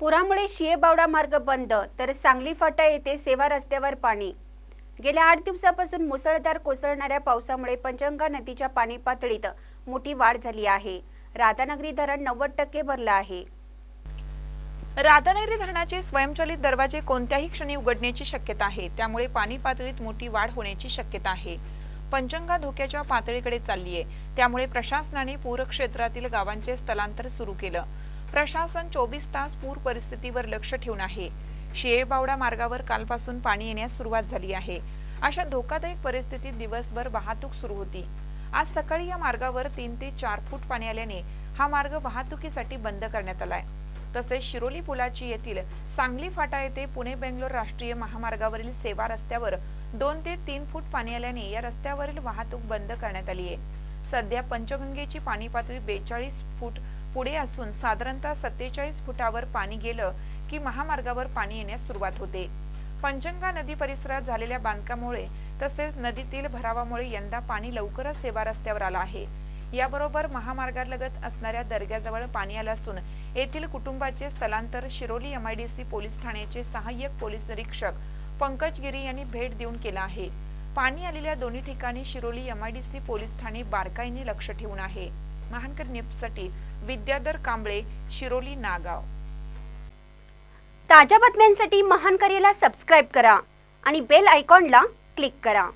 पुरामुळे शियेबावडा मार्ग बंद तर सांगली फाटा येथे सेवा रस्त्यावर पाणी. गेल्या आठ दिवसापासून मुसळधार कोसळणाऱ्या पावसामुळे पंचगंगा नदीच्या पाणी पातळीत मोठी वाढ झाली आहे. राधानगरी धरण नव्वद टक्के भरलं आहे. राधानगरी धरणाचे स्वयंचलित दरवाजे कोणत्याही क्षणी उघडण्याची शक्यता आहे. त्यामुळे पाणी पातळीत मोठी वाढ होण्याची शक्यता आहे. पंचंगा धोक्याच्या पातळीकडे चालली आहे त्यामुळे प्रशासनाने पूरक्षेत्रातील गावांचे स्थलांतर सुरू केलं. प्रशासन चोवीस तास पूर परिस्थितीवर लक्ष ठेवून आहे. शिळेबावडा मार्गावर कालपासून पाणी येण्यास सुरुवात झाली आहे. अशा धोकादायक परिस्थितीत दिवसभर वाहतूक सुरू होती. आज सकाळी या मार्गावर तीन ते चार फूट पाणी आल्याने हा मार्ग वाहतुकीसाठी बंद करण्यात आलाय. तसेच शिरोली पुलाची येथील सांगली फाटा येथे पुणे बेंगलोर राष्ट्रीय महामार्गावरील सेवा रस्त्यावर दोन ते तीन फूट पाणी आल्याने या रस्त्यावरील वाहतूक बंद करण्यात आली आहे. सध्या पंचगंगेची पाणी पातळी बेचाळीस फूट पुढे असून साधारणतः सत्तेचाळीस फुटावर पाणी गेलं की महामार्गावर पाणी येण्यास सुरुवात होते. पंचंगा नदी परिसरात झालेल्या बांधकामामुळे तसेच नदीतील भरावामुळे यंदा पाणी लवकरच सेवा रस्त्यावर आला आहे. याबरोबर महामार्गालगत असणाऱ्या दर्ग्याजवळ पाणी आलं असून येथील कुटुंबाचे स्थलांतर शिरोली एमआयडीसी पोलीस ठाण्याचे सहाय्यक पोलीस निरीक्षक पंकज गिरी यांनी भेट देऊन केला आहे. पाणी आलेल्या दोन्ही ठिकाणी शिरोली एमआयडीसी पोलीस ठाणे बारकाईने लक्ष ठेवून आहे. महानकर न्यूजसाठी विद्याधर कांबळे शिरोली नागाव. ताज्या बातम्यांसाठी महानकरेला सबस्क्राईब करा आणि बेल आयकॉनला क्लिक करा.